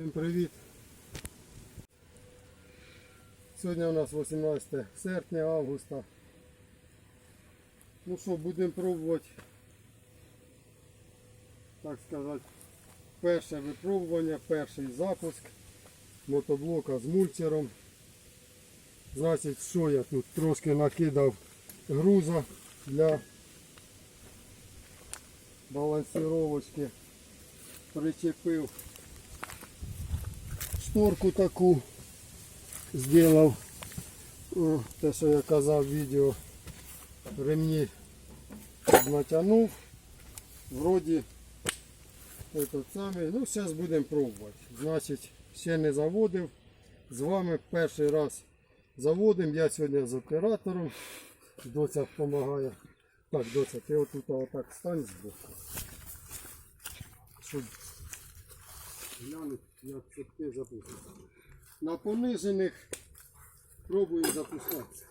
Всім привіт! Сьогодні у нас 18 серпня, августа. Ну що, будемо пробувати, так сказати, перше випробування, перший запуск мотоблока з мульчером. Значить, що я тут трошки накидав груза для балансировочки. Причепив шторку таку зробив. Те, що я казав в відео, ремні натягнув. Вроді этот самий. Ну, зараз будемо пробувати. Значить, ще не заводив. З вами перший раз заводимо. Я сьогодні з оператором. Доця допомагає. Так, доця, ти отут отак стань збоку. Щоб глянути, як щоб ти запуститься. На понижених пробую запускатися.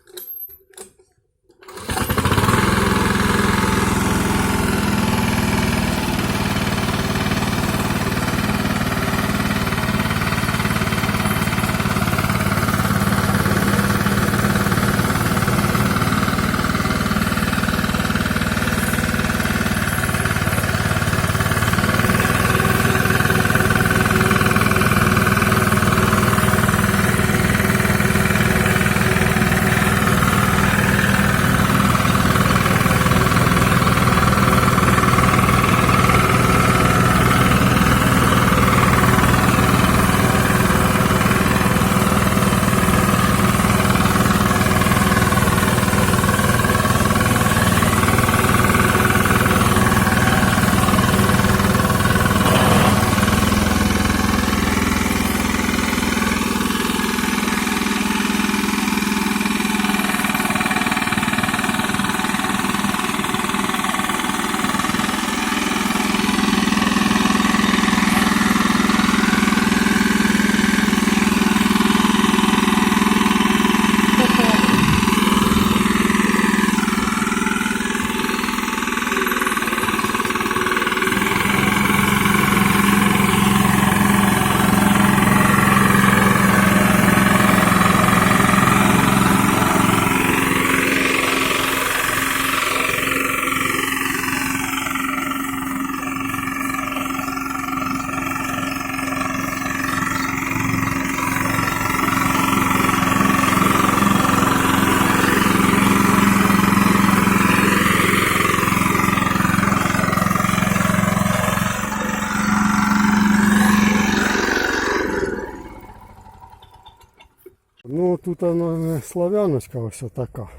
Ну тут не славяночка ось така.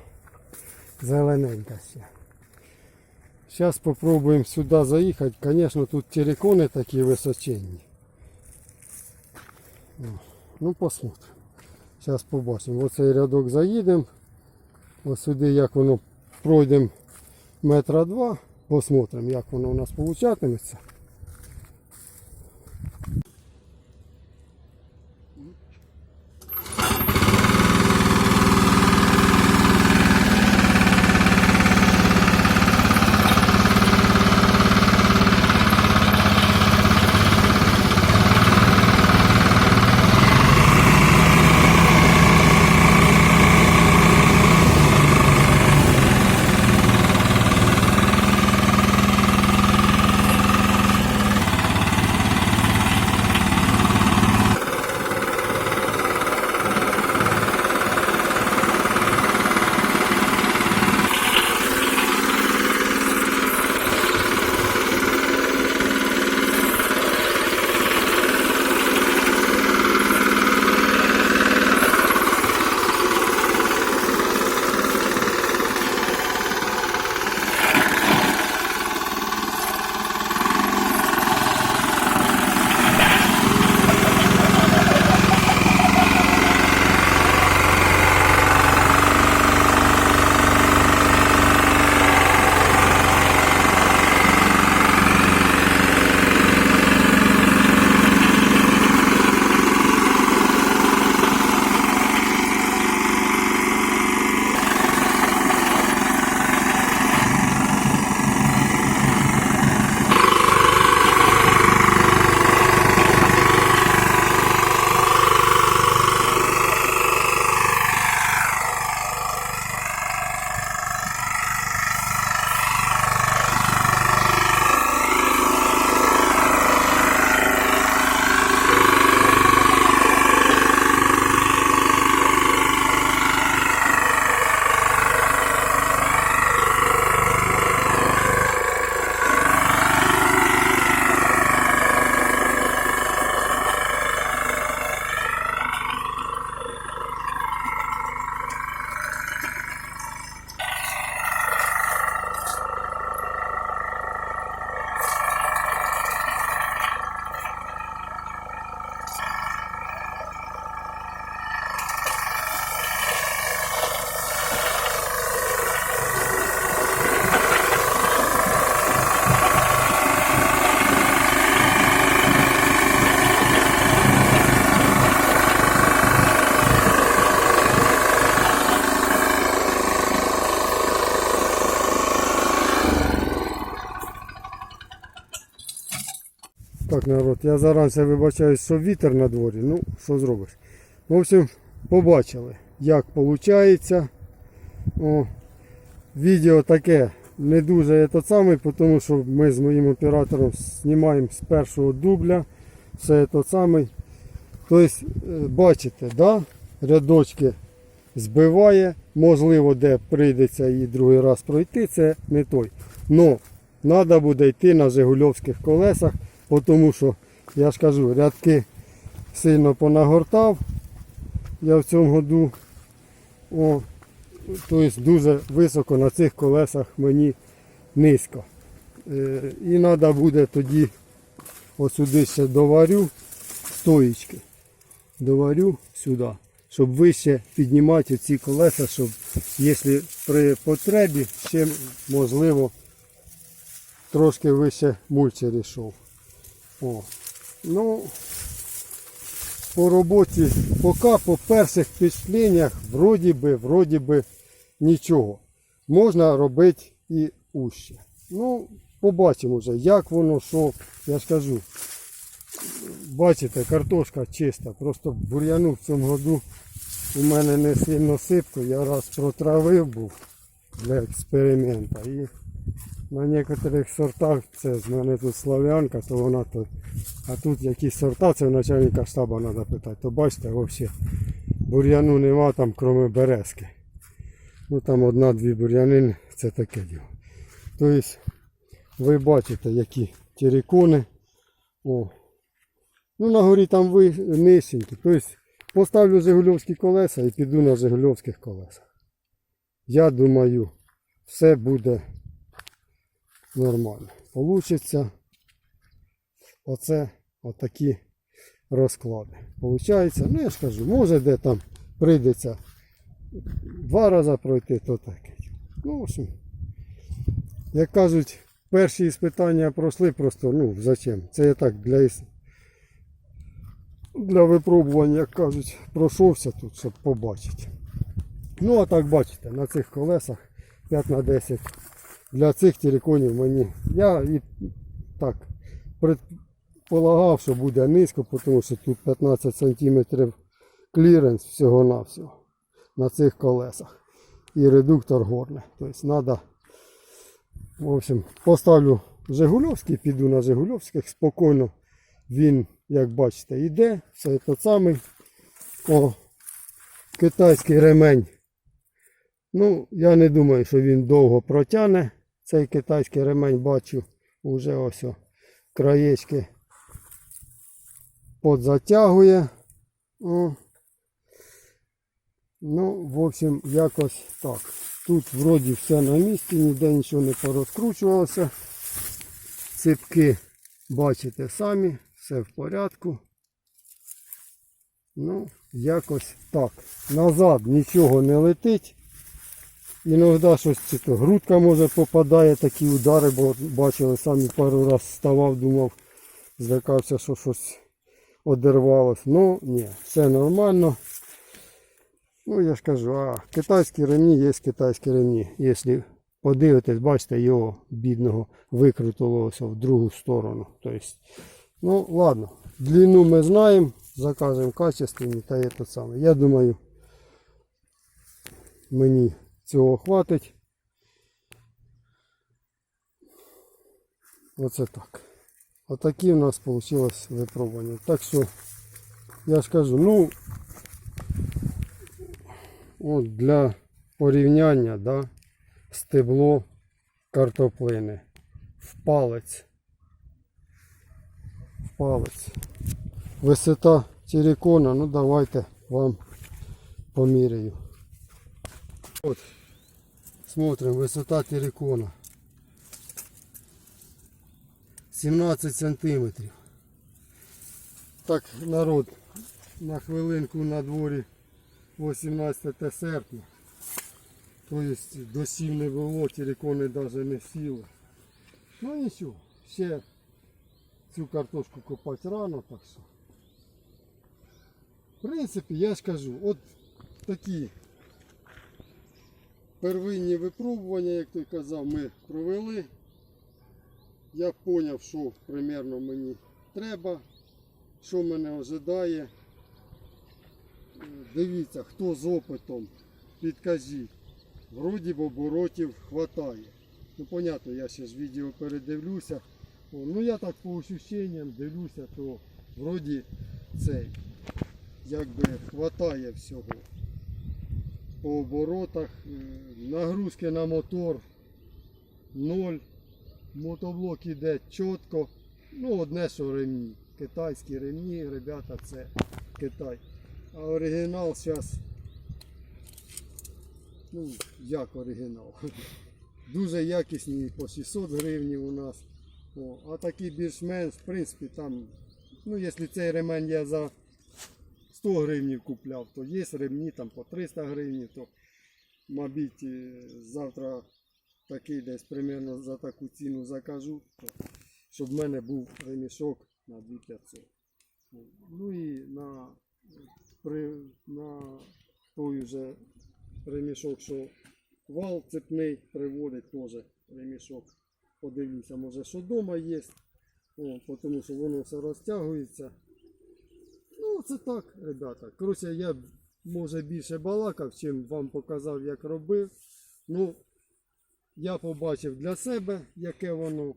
Зелененька. Зараз спробуємо сюди заїхати. Звісно, тут терикони такі височенні. Ну, Ну, посмотрим. Зараз побачимо. Оцей рядок заїдемо. Ось сюди як воно пройдемо метра два. Посмотрим, як воно у нас получатиметься. Народ. Я заранше вибачаюсь, що вітер на дворі. Ну, що зробиш. В общем, побачили, як виходить. О, відео таке не дуже те саме, тому що ми з моїм оператором знімаємо з першого дубля. Все те саме. Тобто, е, бачите, да? рядочки збиває, можливо, де прийдеться і другий раз пройти, це не той. Но треба буде йти на Жигульовських колесах, тому що, я ж кажу, рядки сильно понагортав я в цьому году. О, тобто дуже високо на цих колесах мені низько. Е, і треба буде тоді сюди ще доварю стоїчки. Доварю сюди, щоб вище піднімати ці колеса, щоб якщо при потребі ще можливо трошки вище мульчер йшов. О. Ну, по роботі, поки по перших впечатленнях, вроді би, вроді би нічого. Можна робити і уще. Ну, побачимо вже, як воно, що, я ж кажу. Бачите, картошка чиста, просто бур'яну в цьому году у мене не сильно сипко, я раз протравив був для експеримента. І на некоторих сортах, це з мене тут слав'янка, то вона то. А тут якісь сорта, це в начальника штаба треба питати. То бачите, взагалі бур'яну нема там, крім березки. Ну там одна-дві бур'янини, це таке діло. Тобто ви бачите, які терикони. О. Ну на горі там ви нижченькі. Тобто поставлю Жигульовські колеса і піду на Жигульовських колесах. Я думаю, все буде нормально. Получиться оце отакі розклади. Получається, ну я ж кажу, може де там прийдеться два рази пройти, то таке. Ну, в общем, як кажуть, перші іспитання пройшли просто, ну, зачем? Це я так для для випробування, як кажуть, пройшовся тут, щоб побачити. Ну, а так бачите, на цих колесах 5 на 10 для цих териконів мені. Я і так предполагав, що буде низько, тому що тут 15 см кліренс всього-навсього на цих колесах. І редуктор горний. Тобто треба, в общем, поставлю Жигульовський, піду на Жигульовських спокійно. Він, як бачите, йде, все той самий. О, китайський ремень. Ну, я не думаю, що він довго протягне. Цей китайський ремень бачу уже ось о, краєчки подзатягує. О. Ну, в общем, якось так. Тут вроді все на місці, ніде нічого не порозкручувалося. Ципки бачите самі, все в порядку. Ну, якось так. Назад нічого не летить. Іноді щось чи то грудка може попадає, такі удари, бо бачили, самі пару раз ставав, думав, злякався, що щось одервалось. Ну, ні, все нормально. Ну, я ж кажу, а китайські ремні є китайські ремні. Якщо подивитесь, бачите, його бідного викрутилося в другу сторону. Тобто, ну, ладно, длину ми знаємо, закажемо качественні та є те саме. Я думаю, мені цього хватить. Оце так. Отакі в нас вийшло випробування. Так що, я ж кажу, ну, от для порівняння, да, стебло картоплини в палець. В палець. Висота терикона, ну давайте вам поміряю. От, смотрим, висота терикона. 17 сантиметрів. Так, народ, на хвилинку на дворі 18 серпня. Тобто дощів не було, терикони навіть не сіли. Ну нічого, ще цю картошку копати рано, так що. В принципі, я ж кажу, от такі первинні випробування, як той казав, ми провели. Я зрозумів, що примерно мені треба, що мене ожидає. Дивіться, хто з опитом, підкажіть. Вроді б оборотів хватає. Ну, понятно, я ще ж відео передивлюся. О, ну я так по ощущенням дивлюся, то вроді цей, якби хватає всього. По оборотах, е, нагрузки на мотор ноль. Мотоблок іде чітко. Ну, одне, що ремні. Китайські ремні, ребята, це Китай. А оригінал зараз. Ну, як оригінал. Дуже якісні по 600 гривень у нас. О, а такі більш-менш, в принципі, там, ну, якщо цей ремень я за 100 гривень купляв, то є ремні там по 300 гривень, то, мабуть, е, завтра такий десь примерно за таку ціну закажу, то, щоб в мене був ремішок на 2500. Ну і на, при, на той вже ремішок, що вал цепний приводить теж ремішок. Подивлюся, може, що вдома є. О, тому що воно все розтягується. Ну, це так, ребята. Коротше, я може більше балакав, чим вам показав, як робив. Ну, я побачив для себе, яке воно.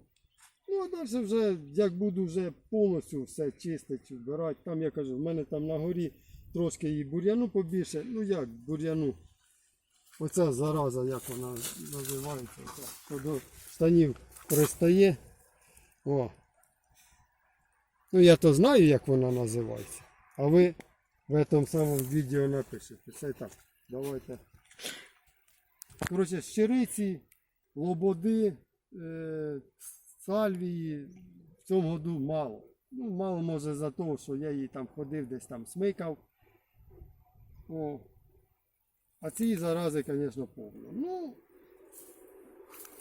Ну, а далі вже, як буду вже повністю все чистити, вбирати. Там я кажу, в мене там на горі трошки і бур'яну побільше. Ну як бур'яну? Оця зараза, як вона називається, до штанів пристає. О. Ну я то знаю, як вона називається. А ви в цьому самому відео напишете. Це так. Давайте. Коротше, щириці, лободи, е, сальвії в цьому году мало. Ну, мало може за те, що я її там ходив, десь там смикав. О. А ці зарази, звісно, повно. Ну,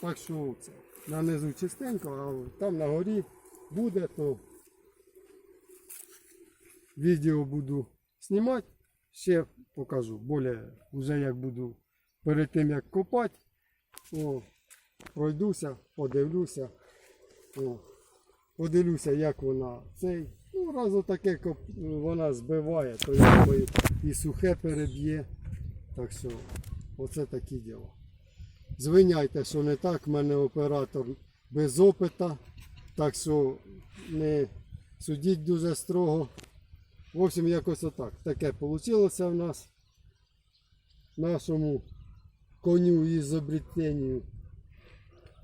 так що це. На низу чистенько, а там на горі буде, то відео буду знімати. Ще покажу. Более, вже як буду перед тим як копати. О, пройдуся, подивлюся. О, подивлюся, як вона цей. Ну, раз отаке вона збиває, то якби і сухе переб'є. Так що, оце такі діла. Звиняйте, що не так, в мене оператор без опита, так що не судіть дуже строго. В общем, якось отак. Таке вийшло в нас. Нашому коню і изобретению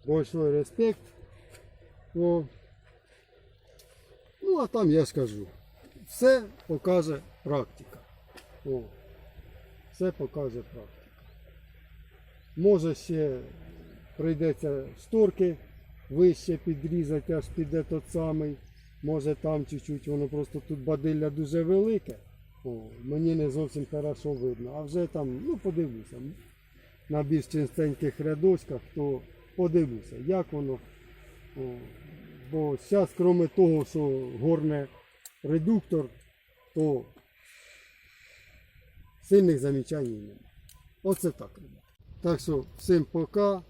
большой респект. О. Ну, а там я скажу. Все покаже практика. О. Все покаже практика. Може ще прийдеться шторки вище підрізати, аж піде тот самий. Може там чуть-чуть, воно просто тут бадилля дуже велике. О, мені не зовсім хорошо видно. А вже там, ну подивлюся. На більш чистеньких рядочках, то подивлюся, як воно. О, бо зараз, крім того, що горне редуктор, то сильних замічань немає. Оце так, ребята. Так що всім пока,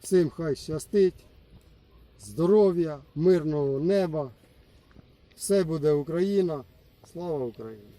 всім хай щастить, здоров'я, мирного неба. Все буде Україна. Слава Україні!